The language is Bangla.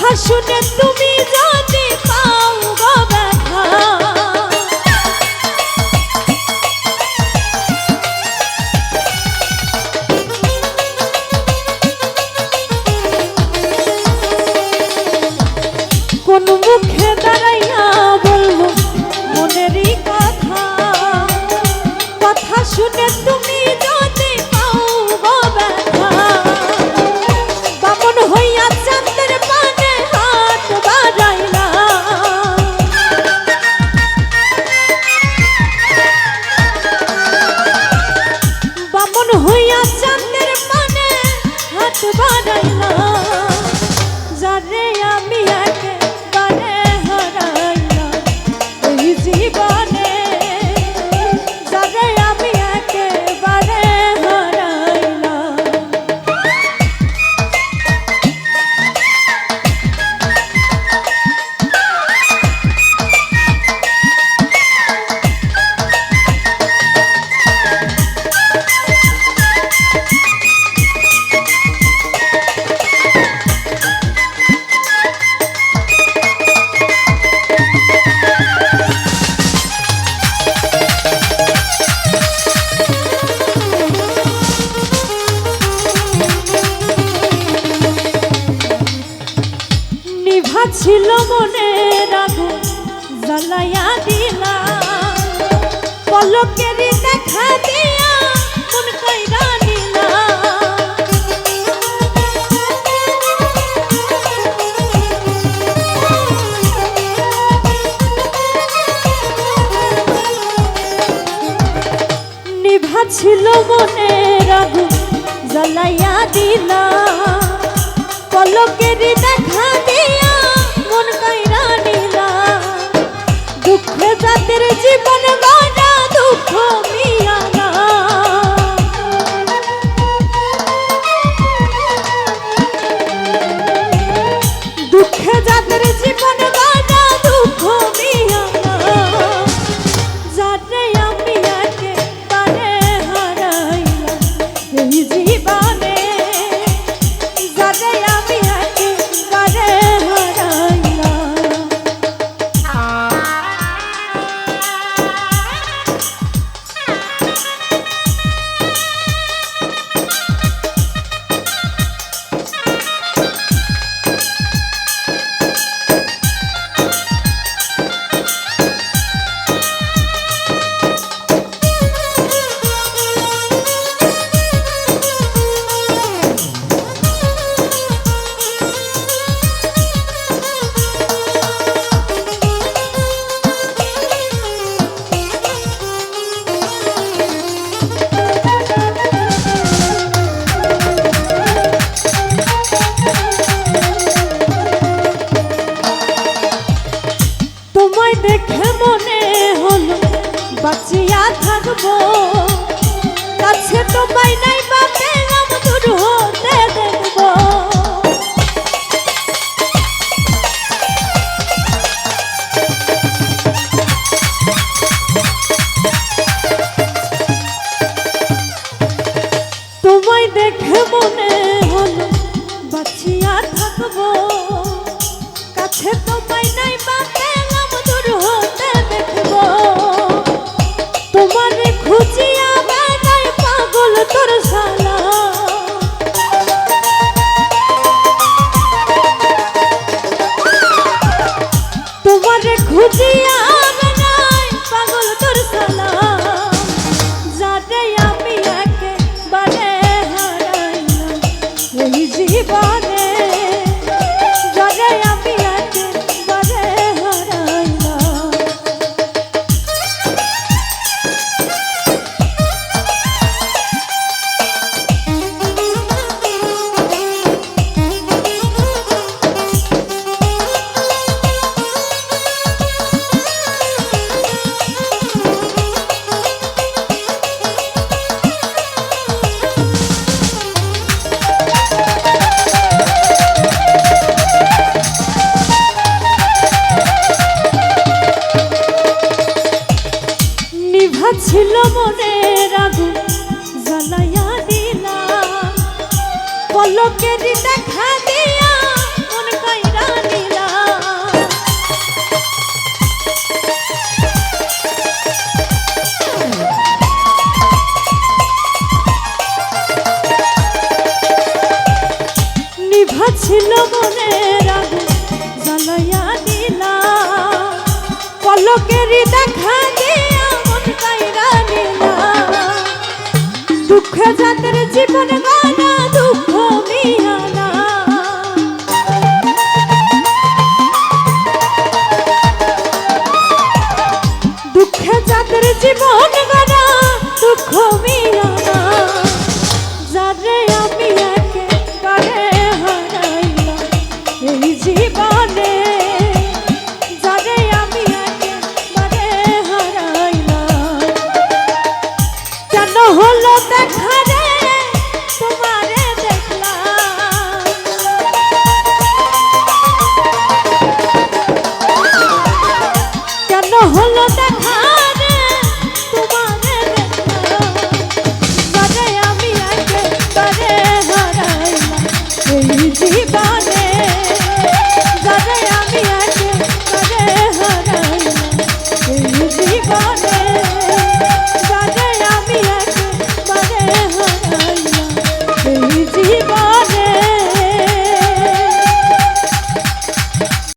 কথা শুনে তুমি যদি পাও ব্যথা। কোন মুখে দাঁড়াইয়া বলব মনেরই কথা। কথা শুনে ছিল মনে রাগু জ্বালাইয়া দিলা। পলকের দেখা দিয়া মন কাইরা নিলা। দুঃখ জাতির জীবন বাঁচিয়া থাকব। কাছে তোমায় নাই তোমারে খুঁজিয়া পলকের দেখা দিয়া মন কাইরা নিলা। নিভা ছিল মনের আগুন, জ্বালাইয়া দিলা পলকের দেখা দিয়া মন কাইরা নিলা। দুঃখ যাদের জীবন গো